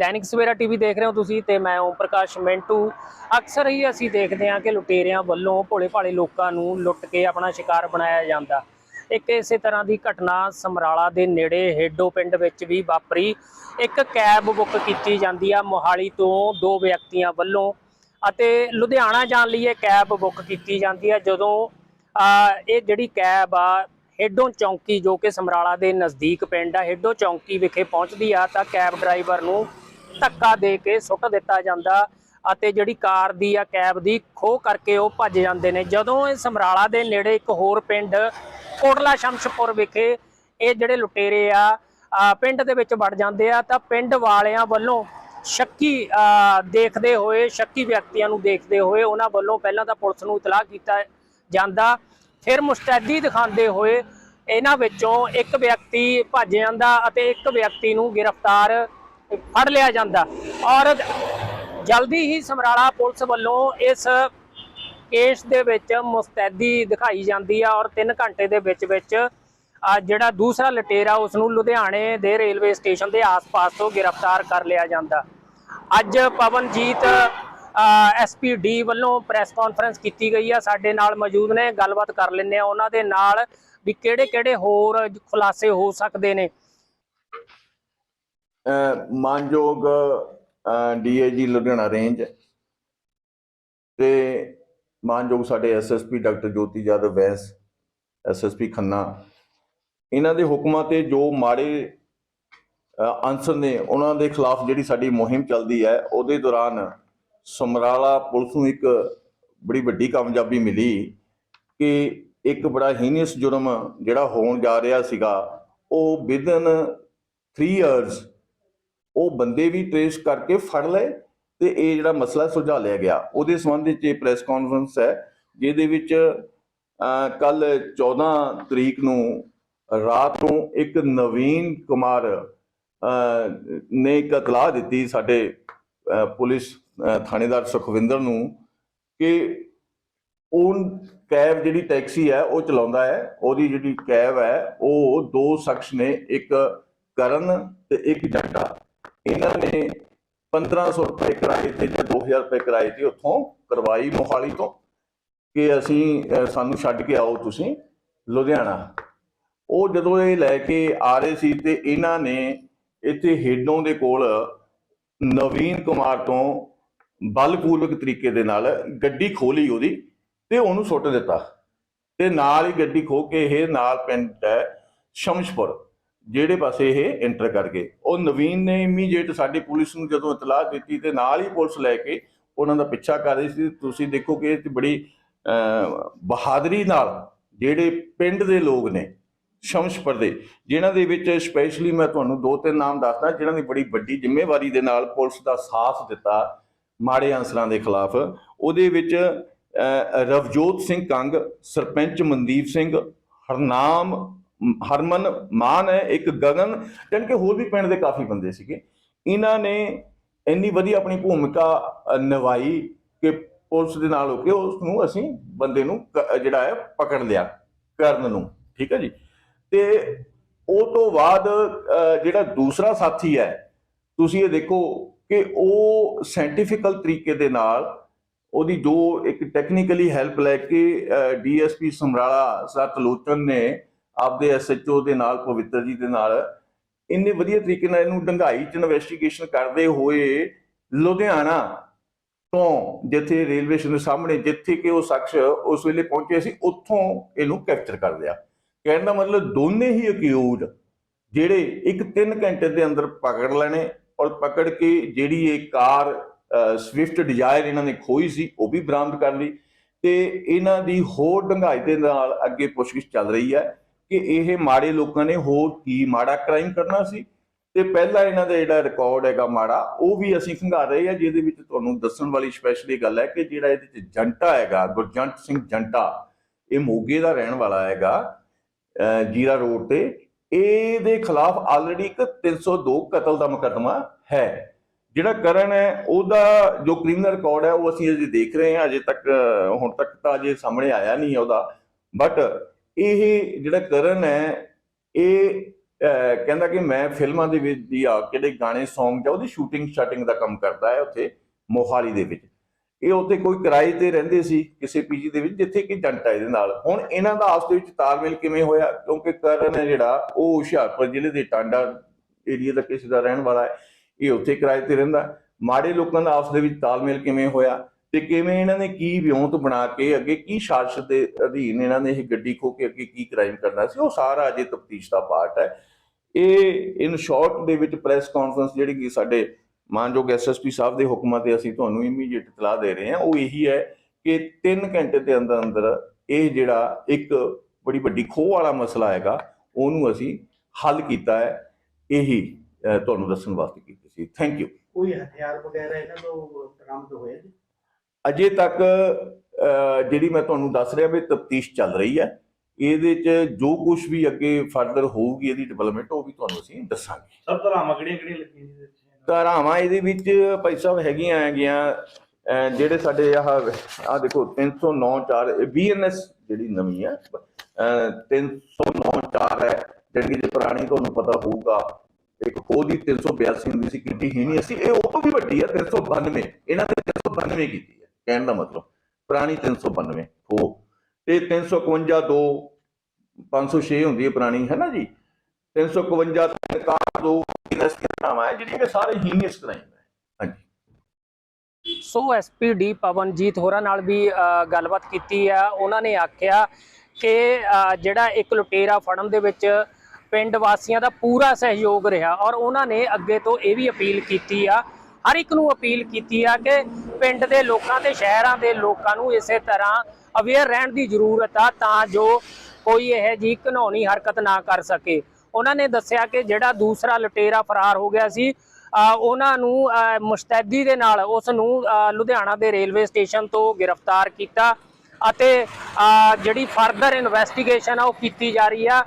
Dainik Savera TV ਦੇਖ ਰਹੇ ਹੋ ਤੁਸੀਂ ਤੇ ਮੈਂ ਓਮ ਪ੍ਰਕਾਸ਼ ਮਿੰਟੂ। ਅਕਸਰ ਹੀ ਅਸੀਂ ਦੇਖਦੇ ਹਾਂ ਕਿ ਲੁਟੇਰਿਆਂ ਵੱਲੋਂ ਭੋਲੇ ਭਾਲੇ ਲੋਕਾਂ ਨੂੰ ਲੁੱਟ ਕੇ ਆਪਣਾ ਸ਼ਿਕਾਰ ਬਣਾਇਆ ਜਾਂਦਾ। ਇੱਕ ਇਸੇ ਤਰ੍ਹਾਂ ਦੀ ਘਟਨਾ ਸਮਰਾਲਾ ਦੇ ਨੇੜੇ ਹੇਡੋ ਪਿੰਡ ਵਿੱਚ ਵੀ ਵਾਪਰੀ। ਇੱਕ ਕੈਬ ਬੁੱਕ ਕੀਤੀ ਜਾਂਦੀ ਆ ਮੋਹਾਲੀ ਤੋਂ ਦੋ ਵਿਅਕਤੀਆਂ ਵੱਲੋਂ ਅਤੇ ਲੁਧਿਆਣਾ ਜਾਣ ਲਈ ਇਹ ਕੈਬ ਬੁੱਕ ਕੀਤੀ ਜਾਂਦੀ ਆ ਜਦੋਂ ਇਹ ਜਿਹੜੀ ਕੈਬ ਆ, ਹੇਡੋ ਚੌਂਕੀ ਜੋ ਕਿ ਸਮਰਾਲਾ ਦੇ ਨਜ਼ਦੀਕ ਪਿੰਡ ਆ, ਹੇਡੋ ਚੌਂਕੀ ਵਿਖੇ ਪਹੁੰਚਦੀ ਆ ਤਾਂ ਕੈਬ ਡਰਾਈਵਰ ਨੂੰ ਧੱਕਾ ਦੇ ਕੇ ਸੁੱਟ ਦਿੱਤਾ ਜਾਂਦਾ ਅਤੇ ਜਿਹੜੀ ਕਾਰ ਦੀ ਆ ਕੈਬ ਦੀ ਖੋਹ ਕਰਕੇ ਉਹ ਭੱਜ ਜਾਂਦੇ ਨੇ। ਜਦੋਂ ਇਹ ਸਮਰਾਲਾ ਦੇ ਨੇੜੇ ਇੱਕ ਹੋਰ ਪਿੰਡ ਕੋਟਲਾ ਸ਼ਮਸ਼ਪੁਰ ਵਿਖੇ ਇਹ ਜਿਹੜੇ ਲੁਟੇਰੇ ਆ ਪਿੰਡ ਦੇ ਵਿੱਚ ਵੜ ਜਾਂਦੇ ਆ, ਤਾਂ ਪਿੰਡ ਵਾਲਿਆਂ ਵੱਲੋਂ ਸ਼ੱਕੀ ਦੇਖਦੇ ਹੋਏ, ਸ਼ੱਕੀ ਵਿਅਕਤੀਆਂ ਨੂੰ ਦੇਖਦੇ ਹੋਏ ਉਹਨਾਂ ਵੱਲੋਂ ਪਹਿਲਾਂ ਤਾਂ ਪੁਲਿਸ ਨੂੰ ਇਤਲਾਹ ਕੀਤਾ ਜਾਂਦਾ। ਫਿਰ ਮੁਸਤੈਦੀ ਦਿਖਾਉਂਦੇ ਹੋਏ ਇਹਨਾਂ ਵਿੱਚੋਂ ਇੱਕ ਵਿਅਕਤੀ ਭੱਜ ਜਾਂਦਾ ਅਤੇ ਇੱਕ ਵਿਅਕਤੀ ਨੂੰ ਗ੍ਰਿਫਤਾਰ ਫੜ ਲਿਆ ਜਾਂਦਾ। ਔਰ ਜਲਦੀ ਹੀ ਸਮਰਾਲਾ ਪੁਲਿਸ ਵੱਲੋਂ ਇਸ ਕੇਸ ਦੇ ਵਿੱਚ ਮੁਸਤੈਦੀ ਦਿਖਾਈ ਜਾਂਦੀ ਆ ਔਰ 3 ਘੰਟੇ ਦੇ ਵਿੱਚ ਵਿੱਚ ਜਿਹੜਾ ਦੂਸਰਾ ਲਟੇਰਾ ਉਸ ਨੂੰ ਲੁਧਿਆਣੇ ਦੇ ਰੇਲਵੇ ਸਟੇਸ਼ਨ ਦੇ ਆਸ-ਪਾਸ ਤੋਂ ਗ੍ਰਿਫਤਾਰ ਕਰ ਲਿਆ ਜਾਂਦਾ। ਅੱਜ ਪਵਨਜੀਤ ਐਸਪੀਡੀ ਵੱਲੋਂ ਪ੍ਰੈਸ ਕਾਨਫਰੰਸ ਕੀਤੀ ਗਈ ਆ। ਸਾਡੇ ਨਾਲ ਮੌਜੂਦ ਨੇ, ਗੱਲਬਾਤ ਕਰ ਲੈਂਦੇ ਆ। ਉਹਨਾਂ ਦੇ ਨਾਲ ਵੀ ਕਿਹੜੇ-ਕਿਹੜੇ ਹੋਰ ਖੁਲਾਸੇ ਹੋ ਸਕਦੇ ਨੇ। ਮਾਨਯੋਗ ਡੀਏਜੀ ਲੁਧਿਆਣਾ ਰੇਂਜ ਤੇ ਮਾਨਯੋਗ ਸਾਡੇ ਐਸਐਸਪੀ ਡਾਕਟਰ ਜੋਤੀ ਜਾਦਵ ਵੈਸ ਐਸਐਸਪੀ ਖੰਨਾ, ਇਹਨਾਂ ਦੇ ਹੁਕਮਾਂ ਤੇ ਜੋ ਮਾੜੇ, ਅਹ ਅਨਸਰ ਨੇ ਉਹਨਾਂ ਦੇ ਖਿਲਾਫ ਜਿਹੜੀ ਸਾਡੀ ਮੁਹਿੰਮ ਚੱਲਦੀ ਹੈ, ਉਹਦੇ ਦੌਰਾਨ ਸਮਰਾਲਾ ਪੁਲਿਸ ਨੂੰ ਇੱਕ ਬੜੀ ਵੱਡੀ ਕਾਮਯਾਬੀ ਮਿਲੀ ਕਿ ਇੱਕ ਬੜਾ ਹੀਨੀਅਸ ਜੁਰਮ ਜਿਹੜਾ ਹੋਣ ਜਾ ਰਿਹਾ ਸੀਗਾ, ਉਹ ਵਿਦਨ 3 ਇਅਰਸ ਉਹ ਬੰਦੇ ਵੀ ਟ੍ਰੇਸ ਕਰਕੇ ਫੜ ਲਏ ਤੇ ਇਹ ਜਿਹੜਾ ਮਸਲਾ ਸੁਲਝਾ ਲਿਆ ਗਿਆ। ਉਹਦੇ ਸੰਬੰਧ ਵਿੱਚ ਇਹ ਪ੍ਰੈਸ ਕਾਨਫਰੰਸ ਹੈ, ਜਿਹਦੇ ਵਿੱਚ ਕੱਲ 14 ਤਰੀਕ ਨੂੰ ਰਾਤ ਨੂੰ ਇੱਕ ਨਵੀਨ ਕੁਮਾਰ ਨੇ ਇੱਕ ਇਤਲਾਹ ਦਿੱਤੀ ਸਾਡੇ ਪੁਲਿਸ ਥਾਣੇਦਾਰ ਸੁਖਵਿੰਦਰ ਨੂੰ ਕਿ ਉਹ ਕੈਬ ਜਿਹੜੀ ਟੈਕਸੀ ਹੈ, ਉਹ ਚਲਾਉਂਦਾ ਹੈ। ਉਹਦੀ ਜਿਹੜੀ ਕੈਬ ਹੈ, ਉਹ ਦੋ ਸ਼ਖਸ ਨੇ, ਇੱਕ ਕਰਨ ਤੇ ਇੱਕ ਜੱਟਾ। ਇਹਨਾਂ ਨੇ 1500 ਰੁਪਏ ਕਿਰਾਏ ਤੇ ਜਾਂ 2000 ਰੁਪਏ ਕਿਰਾਏ ਤੇ ਉੱਥੋਂ ਕਰਵਾਈ ਮੋਹਾਲੀ ਤੋਂ ਕਿ ਅਸੀਂ ਸਾਨੂੰ ਛੱਡ ਕੇ ਆਓ ਤੁਸੀਂ ਲੁਧਿਆਣਾ। ਉਹ ਜਦੋਂ ਇਹ ਲੈ ਕੇ ਆ ਰਹੇ ਸੀ ਤੇ ਇਹਨਾਂ ਨੇ ਇੱਥੇ ਹੇਡੋਂ ਦੇ ਕੋਲ ਨਵੀਨ ਕੁਮਾਰ ਤੋਂ ਬਲਪੂਰਵਕ ਤਰੀਕੇ ਦੇ ਨਾਲ ਗੱਡੀ ਖੋਲੀ ਉਹਦੀ ਤੇ ਉਹਨੂੰ ਸੁੱਟ ਦਿੱਤਾ। ਤੇ ਨਾਲ ਹੀ ਗੱਡੀ ਖੋ ਕੇ ਇਹ ਨਾਲ ਪਿੰਡ ਹੈ ਸ਼ਮਸ਼ਪੁਰ। ਜਿਹੜੇ ਪਾਸੇ ਇਹ ਐਂਟਰ ਕਰ ਗਏ। ਉਹ ਨਵੀਨ ਨੇ ਇਮੀਡੀਏਟ ਸਾਡੀ ਪੁਲਿਸ ਨੂੰ ਜਦੋਂ ਇਤਲਾਹ ਦਿੱਤੀ ਤੇ ਨਾਲ ਹੀ ਪੁਲਿਸ ਲੈ ਕੇ ਉਹਨਾਂ ਦਾ ਪਿੱਛਾ ਕਰ ਰਹੀ ਸੀ। ਤੁਸੀਂ ਦੇਖੋ ਕਿ ਇਹ ਬੜੀ ਬਹਾਦਰੀ ਨਾਲ ਜਿਹੜੇ ਪਿੰਡ ਦੇ ਲੋਕ ਨੇ ਸ਼ਮਸ਼ਪੁਰ ਦੇ ਜਿਨ੍ਹਾਂ ਦੇ ਵਿੱਚ ਸਪੈਸ਼ਲੀ ਮੈਂ ਤੁਹਾਨੂੰ ਦੋ ਤਿੰਨ ਨਾਮ ਦੱਸਦਾ, ਜਿਨ੍ਹਾਂ ਦੀ ਬੜੀ ਵੱਡੀ ਜ਼ਿੰਮੇਵਾਰੀ ਦੇ ਨਾਲ ਪੁਲਿਸ ਦਾ ਸਾਥ ਦਿੱਤਾ ਮਾੜੇ ਅੰਸਰਾਂ ਦੇ ਖਿਲਾਫ। ਉਹਦੇ ਵਿੱਚ ਰਵਜੋਤ ਸਿੰਘ ਕੰਗ, ਸਰਪੰਚ ਮਨਦੀਪ ਸਿੰਘ, ਹਰਨਾਮ ਹਰਮਨ ਮਾਨ ਹੈ, ਇੱਕ ਗਗਨ, ਜਾਣੀ ਕਿ ਹੋਰ ਵੀ ਪਿੰਡ ਦੇ ਕਾਫੀ ਬੰਦੇ ਸੀਗੇ। ਇਹਨਾਂ ਨੇ ਇੰਨੀ ਵਧੀਆ ਆਪਣੀ ਭੂਮਿਕਾ ਨਿਭਾਈ ਕਿ ਪੁਲਿਸ ਦੇ ਨਾਲ ਹੋ ਕੇ ਉਸ ਨੂੰ ਅਸੀਂ ਬੰਦੇ ਨੂੰ ਕ- ਜਿਹੜਾ ਹੈ, ਪਕੜ ਲਿਆ ਕਰਨ ਨੂੰ। ਠੀਕ ਹੈ ਜੀ? ਤੇ ਉਹ ਤੋਂ ਬਾਅਦ ਜਿਹੜਾ ਦੂਸਰਾ ਸਾਥੀ ਹੈ, ਤੁਸੀਂ ਇਹ ਦੇਖੋ ਕਿ ਉਹ ਸਾਇੰਟੀਫਿਕਲ ਤਰੀਕੇ ਦੇ ਨਾਲ ਉਹਦੀ ਜੋ ਇੱਕ ਟੈਕਨੀਕਲੀ ਹੈਲਪ ਲੈ ਕੇ ਡੀਐਸਪੀ ਸਮਰਾਲਾ ਤਲੋਚਨ ਨੇ ਆਪਦੇ ਐਸਐਚਓ ਦੇ ਨਾਲ, ਪਵਿੱਤਰ ਜੀ ਦੇ ਨਾਲ, ਇੰਨੇ ਵਧੀਆ ਤਰੀਕੇ ਨਾਲ ਇਹਨੂੰ ਡੰਗਾਈ ਚ ਇਨਵੈਸਟੀਗੇਸ਼ਨ ਕਰਦੇ ਹੋਏ ਲੁਧਿਆਣਾ ਤੋਂ ਜਿੱਥੇ ਰੇਲਵੇ ਸਟੇਸ਼ਨ ਸਾਹਮਣੇ, ਜਿੱਥੇ ਕਿ ਉਹ ਸ਼ਖਸ ਉਸ ਵੇਲੇ ਪਹੁੰਚੇ ਸੀ, ਉੱਥੋਂ ਇਹਨੂੰ ਕੈਪਚਰ ਕਰ ਲਿਆ। ਕਹਿਣ ਦਾ ਮਤਲਬ ਦੋਨੇ ਹੀ ਅਕਿਊਜ਼ ਜਿਹੜੇ ਇੱਕ 3 ਘੰਟੇ ਦੇ ਅੰਦਰ ਪਕੜ ਲੈਣੇ ਔਰ ਪਕੜ ਕੇ ਜਿਹੜੀ ਇਹ ਕਾਰ ਸਵਿਫਟ ਡਿਜ਼ਾਇਰ ਇਹਨਾਂ ਨੇ ਖੋਈ ਸੀ, ਉਹ ਵੀ ਬਰਾਮਦ ਕਰ ਲਈ। ਤੇ ਇਹਨਾਂ ਦੀ ਹੋਰ ਡੰਗਾਈ ਦੇ ਨਾਲ ਅੱਗੇ ਪੁੱਛਗਿੱਛ ਚੱਲ ਰਹੀ ਹੈ। ਕਿ ਇਹ ਮਾੜੇ ਲੋਕਾਂ ਨੇ ਹੋਰ ਕੀ ਮਾੜਾ ਕ੍ਰਾਈਮ ਕਰਨਾ ਸੀ? ਤੇ ਪਹਿਲਾ ਇਹਨਾਂ ਦਾ ਜਿਹੜਾ ਰਿਕਾਰਡ ਹੈਗਾ ਮਾੜਾ, ਉਹ ਵੀ ਅਸੀਂ ਖੰਗਾਰ ਰਹੇ ਆ ਜਿਹਦੇ ਵਿੱਚ ਤੁਹਾਨੂੰ ਦੱਸਣ ਵਾਲੀ ਸਪੈਸ਼ਲੀ ਗੱਲ ਹੈ ਕਿ ਜਿਹੜਾ ਇਹਦੇ ਵਿੱਚ ਜੰਟਾ ਹੈਗਾ, ਗੁਰਜੰਟ ਸਿੰਘ ਜੰਟਾ, ਇਹ ਮੋਗੇ ਦਾ ਰਹਿਣ ਵਾਲਾ ਹੈਗਾ ਜੀਰਾ ਰੋਡ ਤੇ, ਇਹਦੇ ਖਿਲਾਫ ਆਲਰੇਡੀ ਇੱਕ 302 ਕਤਲ ਦਾ ਮੁਕੱਦਮਾ ਹੈ। ਜਿਹੜਾ ਕਰਨ ਹੈ, ਉਹਦਾ ਜੋ ਕ੍ਰਿਮੀਨਲ ਰਿਕਾਰਡ ਹੈ, ਉਹ ਅਸੀਂ ਅਜੇ ਦੇਖ ਰਹੇ ਹਾਂ, ਅਜੇ ਤੱਕ ਹੁਣ ਤੱਕ ਤਾਂ ਅਜੇ ਸਾਹਮਣੇ ਆਇਆ ਨਹੀਂ ਹੈ ਉਹਦਾ ਬਟ ਇਹ ਜਿਹੜਾ ਕਰਨ ਹੈ, ਇਹ ਕਹਿੰਦਾ ਕਿ ਮੈਂ ਫਿਲਮਾਂ ਦੇ ਵਿੱਚ ਦੀ ਆ ਕਿਹੜੇ ਗਾਣੇ Song ਜਾਂ ਉਹਦੀ ਸ਼ੂਟਿੰਗ ਸ਼ਾਟਿੰਗ ਦਾ ਕੰਮ ਕਰਦਾ ਹੈ ਉੱਥੇ ਮੋਹਾਲੀ ਦੇ ਵਿੱਚ। ਇਹ ਉੱਥੇ ਕੋਈ ਕਿਰਾਏ ਤੇ ਰਹਿੰਦੇ ਸੀ ਕਿਸੇ ਪੀਜੀ ਦੇ ਵਿੱਚ, ਜਿੱਥੇ ਕਿ ਜੰਟਾ ਇਹਦੇ ਨਾਲ। ਹੁਣ ਇਹਨਾਂ ਦਾ ਆਪਸ ਦੇ ਵਿੱਚ ਤਾਲਮੇਲ ਕਿਵੇਂ ਹੋਇਆ? ਕਿਉਂਕਿ ਕਰਨ ਹੈ ਜਿਹੜਾ, ਉਹ ਹੁਸ਼ਿਆਰਪੁਰ ਜ਼ਿਲ੍ਹੇ ਦੇ ਟਾਂਡਾ ਏਰੀਆ ਦਾ ਕਿਸੇ ਦਾ ਰਹਿਣ ਵਾਲਾ ਹੈ, ਇਹ ਉੱਥੇ ਕਿਰਾਏ ਤੇ ਰਹਿੰਦਾ। ਮਾੜੇ ਲੋਕਾਂ ਦਾ ਆਪਸ ਦੇ ਵਿੱਚ ਤਾਲਮੇਲ ਕਿਵੇਂ ਹੋਇਆ? ਤੇ ਕਿਵੇਂ ਇਹਨਾਂ ਨੇ ਕੀ ਵਿਉਂਤ ਬਣਾ ਕੇ ਅੱਗੇ ਕੀ ਸਾਜ਼ਿਸ਼ ਦੇ ਅਧੀਨ ਇਹਨਾਂ ਨੇ ਇਹ ਗੱਡੀ ਖੋ ਕੇ ਅੱਗੇ ਕੀ ਕ੍ਰਾਈਮ ਕਰਨਾ ਸੀ, ਉਹ ਸਾਰਾ ਅਜੇ ਤਫਤੀਸ਼ ਦਾ ਪਾਰਟ ਹੈ। ਇਹ ਇਨ ਸ਼ਾਰਟ ਦੇ ਵਿੱਚ ਪ੍ਰੈਸ ਕਾਨਫਰੰਸ ਜਿਹੜੀ ਕਿ ਸਾਡੇ ਮਾਨਯੋਗ ਐਸਐਸਪੀ ਸਾਹਿਬ ਦੇ ਹੁਕਮਾਂ ਤੇ ਅਸੀਂ ਤੁਹਾਨੂੰ ਇਮੀਡੀਏਟ ਇਤਲਾਹ ਦੇ ਰਹੇ ਹਾਂ, ਉਹ ਇਹੀ ਹੈ ਕਿ 3 ਘੰਟੇ ਦੇ ਅੰਦਰ ਅੰਦਰ ਇਹ ਜਿਹੜਾ ਇੱਕ ਬੜੀ ਵੱਡੀ ਖੋਹ ਵਾਲਾ ਮਸਲਾ ਹੈਗਾ, ਉਹਨੂੰ ਅਸੀਂ ਹੱਲ ਕੀਤਾ ਹੈ। ਇਹੀ ਤੁਹਾਨੂੰ ਦੱਸਣ ਵਾਸਤੇ ਕੀਤੀ ਸੀ। ਥੈਂਕ ਯੂ ਕੋਈ ਹਥਿਆਰ ਵਗੈਰਾ ਇਹਨਾਂ ਤੋਂ ਬਰਾਮਦ ਹੋਏ ਜੀ ਅਜੇ ਤੱਕ ਜਿਹੜੀ ਮੈਂ ਤੁਹਾਨੂੰ ਦੱਸ ਰਿਹਾ ਵੀ ਤਫਤੀਸ਼ ਚੱਲ ਰਹੀ ਹੈ ਇਹਦੇ 'ਚ ਜੋ ਕੁਝ ਵੀ ਅੱਗੇ ਫਰਦਰ ਹੋਊਗੀ ਇਹਦੀ ਡਿਵੈਲਪਮੈਂਟ ਉਹ ਵੀ ਤੁਹਾਨੂੰ ਅਸੀਂ ਦੱਸਾਂਗੇ। ਸਭ ਧਰਾਵਾਂ ਕਿਹੜੀਆਂ ਕਿਹੜੀਆਂ ਲੱਗੀਆਂ ਜੀ ਧਾਰਾਵਾਂ ਇਹਦੇ ਵਿੱਚ ਭਾਈ ਸਾਹਿਬ ਹੈਗੀਆਂ ਹੈਗੀਆਂ ਜਿਹੜੇ ਸਾਡੇ ਆਹ ਆ ਦੇਖੋ 309 4 ਬੀਐਨਐਸ ਜਿਹੜੀ ਨਵੀਂ ਹੈ ਅਹ, 309 4 ਹੈ ਜਿਹੜੀ ਜੇ ਪੁਰਾਣੀ ਤੁਹਾਨੂੰ ਪਤਾ ਹੋਊਗਾ ਇੱਕ ਉਹਦੀ 382 ਹੁੰਦੀ ਸੀ ਕਿੱਡੀ ਹੀ ਨਹੀਂ ਅਸੀਂ ਇਹ ਉਹ ਤੋਂ ਵੀ ਵੱਡੀ ਹੈ 392 ਇਹਨਾਂ ਨੇ 392 ਕੀਤੀ। ਕਹਿਣ ਦਾ ਮਤਲਬ, ਪੁਰਾਣੀ 392 ਉਹ ਤੇ 351 2 506 ਹੁੰਦੀ ਹੈ ਪੁਰਾਣੀ, ਹੈ ਨਾ ਜੀ? 351 ਤੇ 2 ਇਹਨਾਂ ਹੈ ਜਿਹੜੀਆਂ ਕਿ ਸਾਰੇ ਹੀਨੀਅਸ ਕ੍ਰਾਈਮ ਹੈ ਹਾਂਜੀ। ਸੋ ਐਸਪੀਡੀ ਪਵਨਜੀਤ ਹੋਰਾਂ ਨਾਲ ਵੀ ਗੱਲਬਾਤ ਕੀਤੀ ਆ। ਉਹਨਾਂ ਨੇ ਆਖਿਆ ਕਿ ਜਿਹੜਾ ਇੱਕ ਲੁਟੇਰਾ ਫੜਨ ਦੇ ਵਿੱਚ ਪਿੰਡ ਵਾਸੀਆਂ ਦਾ ਪੂਰਾ ਸਹਿਯੋਗ ਰਿਹਾ ਔਰ ਉਹਨਾਂ ਨੇ ਅੱਗੇ ਤੋਂ ਇਹ ਵੀ ਅਪੀਲ ਕੀਤੀ ਆ ਹਰ ਇੱਕ ਨੂੰ ਅਪੀਲ ਕੀਤੀ ਆ ਕਿ ਪਿੰਡ ਦੇ ਲੋਕਾਂ ਤੇ ਸ਼ਹਿਰਾਂ ਦੇ ਲੋਕਾਂ ਨੂੰ ਇਸੇ ਤਰ੍ਹਾਂ ਅਵੇਅਰ ਰਹਿਣ ਦੀ ਜ਼ਰੂਰਤ ਆ ਤਾਂ ਜੋ ਕੋਈ ਇਹ ਜੀ ਘਨੌਣੀ ਹਰਕਤ ਨਾ ਕਰ ਸਕੇ। ਉਹਨਾਂ ਨੇ ਦੱਸਿਆ ਕਿ ਜਿਹੜਾ ਦੂਸਰਾ ਲੁਟੇਰਾ ਫਰਾਰ ਹੋ ਗਿਆ ਸੀ ਉਹਨਾਂ ਨੂੰ ਮੁਸ਼ਤੈਦੀ ਦੇ ਨਾਲ ਉਸ ਨੂੰ ਲੁਧਿਆਣਾ ਦੇ ਰੇਲਵੇ ਸਟੇਸ਼ਨ ਤੋਂ ਗ੍ਰਿਫਤਾਰ ਕੀਤਾ ਅਤੇ ਜਿਹੜੀ ਫਰਦਰ ਇਨਵੈਸਟੀਗੇਸ਼ਨ ਆ ਉਹ ਕੀਤੀ ਜਾ ਰਹੀ ਆ।